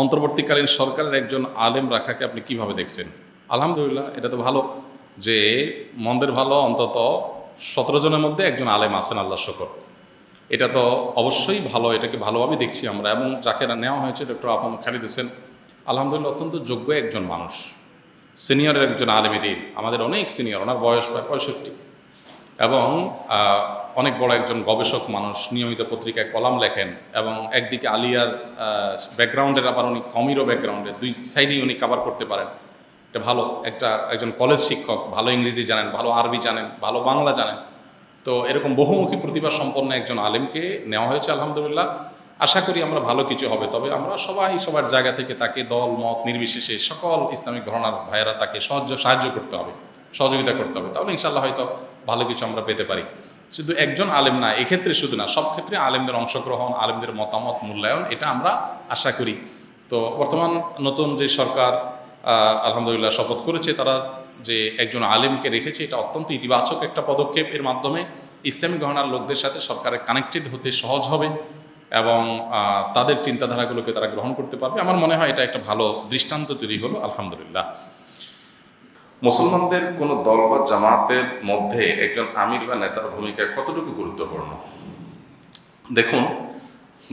অন্তর্বর্তীকালীন সরকারের একজন আলেম রাখাকে আপনি কীভাবে দেখছেন? আলহামদুলিল্লাহ, এটা তো ভালো যে মন্দের ভালো অন্তত সতেরো জনের মধ্যে একজন আলেম আছেন আল্লাহ শকর। এটা তো অবশ্যই ভালো, এটাকে ভালোভাবে দেখছি আমরা এবং যাকে নেওয়া হয়েছে, ডক্টর আহমদ খালিদ হোসেন, আলহামদুলিল্লাহ অত্যন্ত যোগ্য একজন মানুষ। সিনিয়রের একজন আলেম দিন আমাদের অনেক সিনিয়র, ওনার বয়স প্রায় পঁয়ষট্টি। এবং অনেক বড় একজন গবেষক মানুষ, নিয়মিত পত্রিকায় কলাম লেখেন এবং একদিকে আলিয়ার ব্যাকগ্রাউন্ডের আবার উনি কমিরও ব্যাকগ্রাউন্ডে দুই সাইডেই উনি কাভার করতে পারেন। এটা ভালো, একটা, একজন কলেজ শিক্ষক, ভালো ইংরেজি জানেন, ভালো আরবি জানেন, ভালো বাংলা জানেন। তো এরকম বহুমুখী প্রতিভা সম্পন্ন একজন আলেমকে নেওয়া হয়েছে, আলহামদুলিল্লাহ। আশা করি আমরা ভালো কিছু হবে, তবে আমরা সবাই সবার জায়গা থেকে তাকে দল, মত, নির্বিশেষে সকল ইসলামিক ঘটনার ভাইয়েরা তাকে সহজ, সাহায্য করতে হবে, সহযোগিতা করতে হবে। তাহলে ইনশাল্লাহ হয়তো ভালো কিছু আমরা পেতে পারি। শুধু একজন আলেম না, এক্ষেত্রে শুধু না, সব ক্ষেত্রে আলেমদের অংশগ্রহণ, আলেমদের মতামত, মূল্যায়ন, এটা আমরা আশা করি। তো বর্তমান নতুন যে সরকার আলহামদুলিল্লাহ শপথ করেছে, তারা যে একজন আলেমকে রেখেছে, এটা অত্যন্ত ইতিবাচক একটা পদক্ষেপ। এর মাধ্যমে ইসলামী গহনার লোকদের সাথে সরকারের কানেক্টেড হতে সহজ হবে এবং তাদের চিন্তাধারাগুলোকে তারা গ্রহণ করতে পারবে। আমার মনে হয় এটা একটা ভালো দৃষ্টান্ত তৈরি হলো, আলহামদুলিল্লাহ। মুসলমানদের কোন দল বা জামাতের মধ্যে একজন আমির বা নেতার ভূমিকা কতটুকু গুরুত্বপূর্ণ? দেখুন,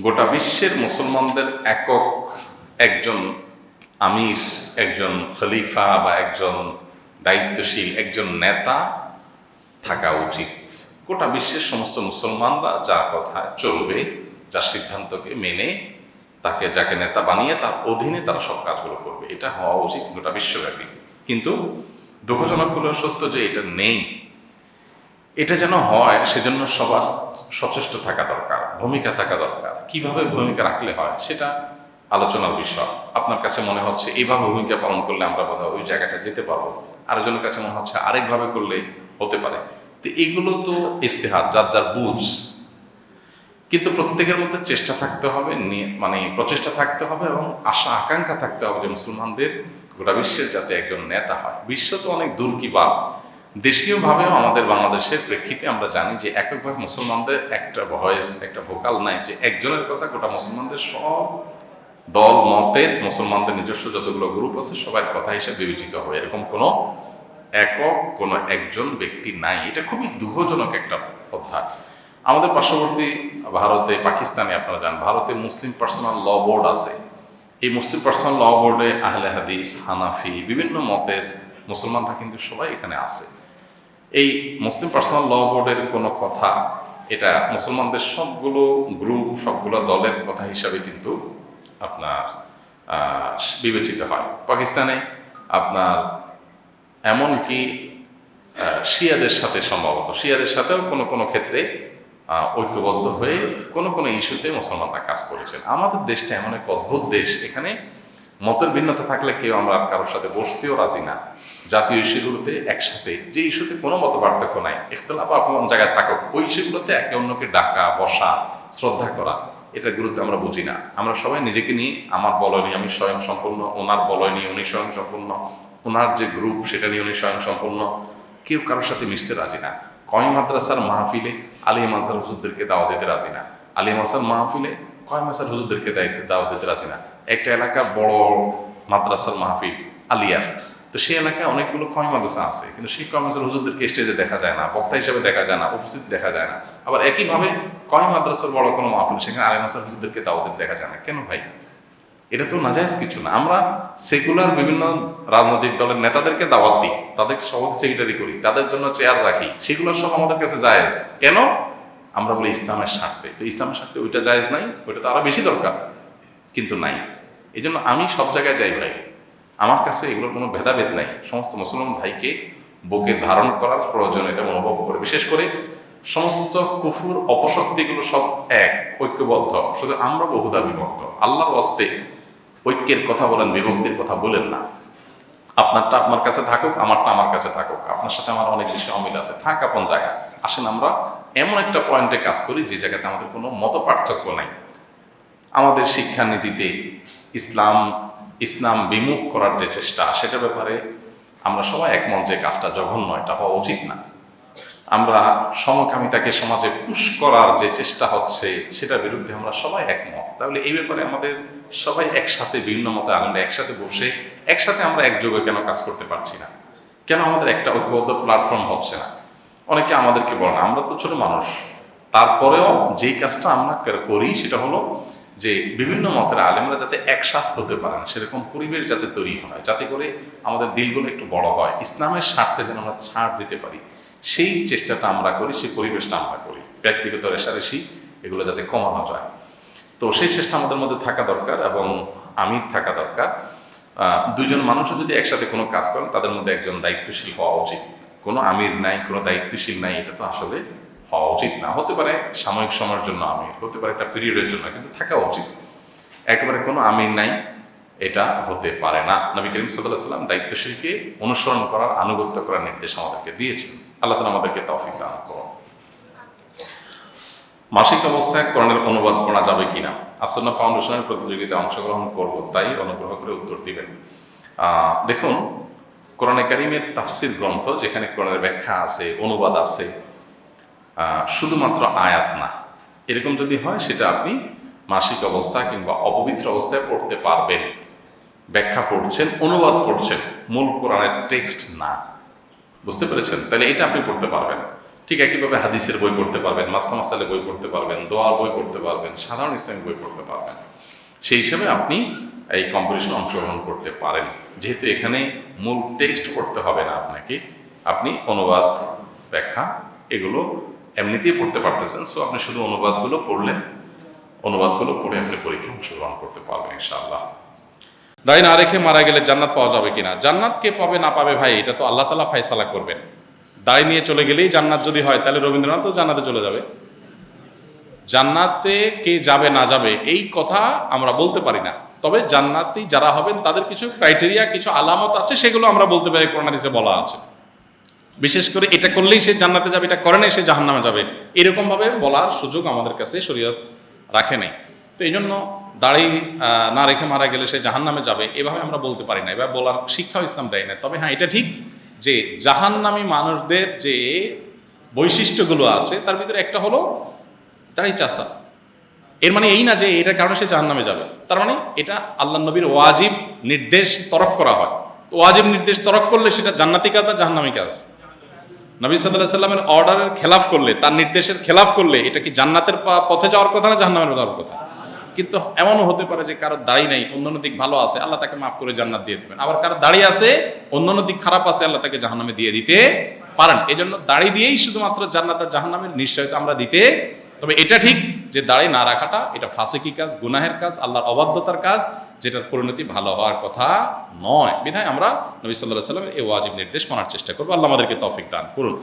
গোটা বিশ্বের মুসলমানদের একক একজন আমির, একজন খলিফা বা একজন দায়িত্বশীল, একজন নেতা থাকা উচিত। গোটা বিশ্বের সমস্ত মুসলমানরা যার কথা চলবে, যার সিদ্ধান্তকে মেনে তাকে, যাকে নেতা বানিয়ে তার অধীনে তারা সব কাজগুলো করবে, এটা হওয়া উচিত গোটা বিশ্বব্যাপী। কিন্তু দুঃখজনক হলেও সত্য যে এটা নেই। এটা যেন হয়, সেজন্য সবার সচেষ্ট থাকা দরকার, ভূমিকা থাকা দরকার। কীভাবে ভূমিকা রাখলে হয়, সেটা আলোচনার বিষয়। আপনার কাছে মনে হচ্ছে এইভাবে ভূমিকা পালন করলে আমরা বোধহয় ওই জায়গাটা যেতে পারব। আরেকজনের কাছে মনে হচ্ছে আরেকভাবে করলে হতে পারে। তো এগুলো তো ইস্তেহার যার যার বুঝ। কিন্তু প্রত্যেকের মধ্যে চেষ্টা থাকতে হবে মানে প্রচেষ্টা থাকতে হবে এবং আশা, আকাঙ্ক্ষা থাকতে হবে যে মুসলমানদের গোটা বিশ্বের যাতে একজন নেতা হয়। বিশ্ব তো অনেক দূর কি বাদ। দেশীয়ভাবেও আমাদের বাংলাদেশের প্রেক্ষিতে আমরা জানি যে এককভাবে মুসলমানদের একটা ভয়েস, একটা ভোকাল নাই যে একজনের কথা গোটা মুসলমানদের সব দল, মতের মুসলমানদের নিজস্ব যতগুলো গ্রুপ আছে সবার কথা হিসেবে বিবেচিত হবে। এরকম কোনো একক, কোনো একজন ব্যক্তি নাই। এটা খুবই দুঃখজনক একটা অধ্যায়। আমাদের পার্শ্ববর্তী ভারতে, পাকিস্তানে আপনারা জান ভারতে মুসলিম পার্সোনাল ল বোর্ড আছে। এই মুসলিম পার্সোনাল ল বোর্ডে আহলে হাদিস, হানাফি, বিভিন্ন মতের মুসলমানরা কিন্তু সবাই এখানে আছে। এই মুসলিম পার্সোনাল ল বোর্ডের কোনো কথা, এটা মুসলমানদের সবগুলো গ্রুপ সবগুলো দলের কথা হিসাবে কিন্তু আপনার বিবেচিত হয়। পাকিস্তানে আপনার এমনকি শিয়াদের সাথে সম্ভবত। শিয়াদের সাথেও কোনো কোনো ক্ষেত্রে ঐক্যবদ্ধ হয়ে কোনো কোনো ইস্যুতে মুসলমানরা কাজ করেছেন। আমাদের দেশটা এমন এক অদ্ভুত দেশ। এখানে মতের ভিন্নতা থাকলে কেউ আমরা কারোর সাথে বসতেও রাজি না। জাতীয় ইস্যুগুলোতে একসাথে, যে ইস্যুতে কোনো মত পার্থক্য নাই, ইখতলাফ আপন জায়গায় থাকুক, ওই ইস্যুগুলোতে একে অন্যকে ডাকা, বসা, শ্রদ্ধা করা, এটার গুরুত্ব আমরা বুঝি না। আমরা সবাই নিজেকে নিয়ে, আমার বলয় নিয়ে, আমি স্বয়ং সম্পূর্ণ ওনার বলয় নিয়ে উনি স্বয়ং সম্পূর্ণ ওনার যে গ্রুপ সেটা নিয়ে উনি স্বয়ং সম্পূর্ণ কেউ কারোর সাথে মিশতে রাজি না। কয় মাদ্রাসার মাহফিলে আলী মাদ্রাসার হুজুরদেরকে দাওয়া দিতে রাজি না? আলী মাদ্রাসার মাহফিলে কয় মাসার হুজুরদেরকে দায়িত্ব দাওয়া দিতে রাজি না? একটা এলাকা বড় মাদ্রাসার মাহফিল আলিয়ার। তো সেই এলাকায় অনেকগুলো কয় মাদ্রাসা আছে, কিন্তু সেই কয় মাদ্রাসার হুজুরদেরকে স্টেজে দেখা যায় না, বক্তা হিসেবে দেখা যায় না, উপস্থিত দেখা যায় না। আবার একইভাবে কয় মাদ্রাসার বড় কোনো মাহফিল, সেখানে আলী মাদ্রাসার হুজুরদেরকে দিতে দেখা যায় না। কেন ভাই? এটা তো নাজায়জ কিছু না। আমরা সেকুলার বিভিন্ন রাজনৈতিক দলের নেতাদেরকে দাওয়াত দিই, তাদের সভাপতি সেক্রেটারি করি, তাদের জন্য চেয়ার রাখি, সেগুলো সব আমাদের কাছে জায়েজ। কেন? আমরা বলি ইসলামের স্বার্থে। তো ইসলামের স্বার্থে ওইটা জায়েজ নাই, ওইটা তো আরও বেশি দরকার, কিন্তু নাই। এই জন্য আমি সব জায়গায় যাই ভাই। আমার কাছে এগুলোর কোনো ভেদাভেদ নাই। সমস্ত মুসলমান ভাইকে বুকে ধারণ করার প্রয়োজনীয়তা অনুভব করে। বিশেষ করে সমস্ত কুফুর অপশক্তিগুলো সব এক, ঐক্যবদ্ধ। শুধু আমরা বহুদা বিভক্ত। আল্লাহর অস্তে ঐক্যের কথা বলেন, বিভক্তির কথা বলেন না। আপনারটা আপনার কাছে থাকুক, আমারটা আমার কাছে থাকুক। আপনার সাথে আমার অনেক বেশি অমিল আছে। থাক আপন জায়গা আসেন আমরা এমন একটা পয়েন্টে কাজ করি, যে জায়গাতে আমাদের কোনো মত পার্থক্য নাই। আমাদের শিক্ষানীতিতে ইসলাম ইসলাম বিমুখ করার যে চেষ্টা, সেটার ব্যাপারে আমরা সবাই একমত যে কাজটা জঘন্য, এটা হওয়া উচিত না। আমরা সমকামিতাকে সমাজে পুশ করার যে চেষ্টা হচ্ছে, সেটার বিরুদ্ধে আমরা সবাই একমত। তাহলে এই ব্যাপারে আমাদের সবাই একসাথে বিভিন্ন মতে আনন্দে, একসাথে বসে, একসাথে আমরা একযোগে কেন কাজ করতে পারছি না? কেন আমাদের একটা ঐক্যবদ্ধ প্ল্যাটফর্ম হচ্ছে না? অনেকে আমাদেরকে বলেন আমরা তো ছোট মানুষ। তারপরেও যেই কাজটা আমরা করি সেটা হলো যে বিভিন্ন মতের আলেমরা যাতে একসাথ হতে পারেন, সেরকম পরিবেশ যাতে তৈরি হয়, যাতে করে আমাদের দিলগুলো একটু বড় হয়, ইসলামের স্বার্থে যেন আমরা ছাড় দিতে পারি, সেই চেষ্টাটা আমরা করি, সেই পরিবেশটা আমরা করি। ব্যক্তিগত রেশারেশি, এগুলো যাতে কমানো যায়। তো সেই চেষ্টা আমাদের মধ্যে থাকা দরকার এবং আমির থাকা দরকার। দুজন মানুষও যদি একসাথে কোনো কাজ করেন, তাদের মধ্যে একজন দায়িত্বশীল হওয়া উচিত। কোনো আমির নাই, কোনো দায়িত্বশীল নাই, এটা তো আসলে হওয়া উচিত না। হতে পারে সাময়িক সময়ের জন্য আমির, হতে পারে একটা পিরিয়ডের জন্য, কিন্তু থাকা উচিত। একেবারে কোনো আমির নাই, এটা হতে পারে না। নবী করিম সাল্লাহ সাল্লাম দায়িত্বশীলকে অনুসরণ করার, আনুগত্য করার নির্দেশ আমাদেরকে দিয়েছেন। আল্লাহ তালা আমাদেরকে তফিক দান করুন। মাসিক অবস্থায় কোরআনের অনুবাদ পড়া যাবে কিনা? আসন্না ফাউন্ডেশনের প্রতিযোগিতায় অংশগ্রহণ করব, তাই অনুগ্রহ করে উত্তর দিবেন। দেখুন, কোরআনে কারিমের তাফসির গ্রন্থ, যেখানে কোরআনের ব্যাখ্যা আছে, অনুবাদ আছে শুধুমাত্র আয়াত না। এরকম যদি হয়, সেটা আপনি মাসিক অবস্থা কিংবা অপবিত্র অবস্থায় পড়তে পারবেন। ব্যাখ্যা পড়ছেন, অনুবাদ পড়ছেন, মূল কোরআনের টেক্সট না। বুঝতে পেরেছেন? তাহলে এটা আপনি পড়তে পারবেন। ঠিক একইভাবে হাদিসের বই পড়তে পারবেন মাস্তা মাসালে বই পড়তে পারবেন, দোয়ার বই পড়তে পারবেন, সাধারণ ইসলামিক বই পড়তে পারবেন। সেই হিসাবে আপনি এই কম্পিটিশনে অংশগ্রহণ করতে পারেন। যেহেতু এখানে মূল টেক্সট পড়তে হবে না আপনাকে, আপনি অনুবাদ, ব্যাখ্যা এগুলো এমনিতেই পড়তে পারতেছেন সো আপনি শুধু অনুবাদগুলো পড়লে, অনুবাদগুলো পড়ে আপনি পরীক্ষা অংশগ্রহণ করতে পারবেন ইনশাআল্লাহ। দায় না রেখে মারা গেলে জান্নাত পাওয়া যাবে কিনা? জান্নাত কে পাবে না পাবে ভাই? এটা তো আল্লাহ তালা ফায়সালা করবেন। দায় নিয়ে চলে গেলেই জান্নাত যদি হয়, তাহলে রবীন্দ্রনাথ তো জান্নাতে চলে যাবে। জান্নাতে কে যাবে, না যাবে, এই কথা আমরা বলতে পারি না। তবে জান্নাতি যারা হবেন, তাদের কিছু ক্রাইটেরিয়া কিছু আলামত আছে, সেগুলো আমরা বলতে পারি, কোরআন হাদিসে বলা আছে। বিশেষ করে এটা করলেই সে জান্নাতে যাবে, এটা করে নাই, সে জাহান্নামে যাবে। এরকমভাবে বলার সুযোগ আমাদের কাছে শরীয়ত রাখে নাই। তো এই জন্য দাড়ি না রেখে মারা গেলে সে জাহান্নামে যাবে, এভাবে আমরা বলতে পারি না। এবার বলার শিক্ষাও ইসলাম দেয় না। তবে হ্যাঁ এটা ঠিক যে জাহান্নামী মানুষদের যে বৈশিষ্ট্যগুলো আছে, তার ভিতরে একটা হলো দাড়ি চাষা এর মানে এই না যে এটার কারণে সে জাহান্নামে যাবে। তার মানে এটা আল্লাহ নবীর ওয়াজিব নির্দেশ তরক করা হয়। তো ওয়াজিব নির্দেশ তরক করলে সেটা জান্নাতি কাজ না জাহান্নামী কাজ? নবী সাল্লাহ সাল্লামের অর্ডারের খেলাফ করলে, তার নির্দেশের খেলাফ করলে এটা কি জান্নাতের পথে যাওয়ার কথা না জাহান্নামের যাওয়ার কথা? কিন্তু এমনও হতে পারে যে কারোর দাড়ি নাই, অন্যান্য দিক ভালো আছে, আল্লাহ তাকে মাফ করে জান্নাত দিয়ে দেবেন। আবার কারোর দাড়ি আছে, অন্যান্য দিক খারাপ আছে, আল্লাহ তাকে জাহান্নামে দিয়ে দিতে পারেন। এই জন্য দাড়ি দিয়েই শুধুমাত্র জান্নাত আর জাহান্নামের নিশ্চয়তা আমরা দিতে, তবে এটা ঠিক যে দাড়ি না রাখাটা, এটা ফাঁসিকি কাজ, গুনাহের কাজ, আল্লাহর অবাধ্যতার কাজ, যেটার পরিণতি ভালো হওয়ার কথা নয়। বিধায় আমরা নবী সাল্লাহ সাল্লামের এই ওয়াজিব নির্দেশ মানার চেষ্টা করব। আল্লাহ আমাদেরকে তৌফিক দান করুন।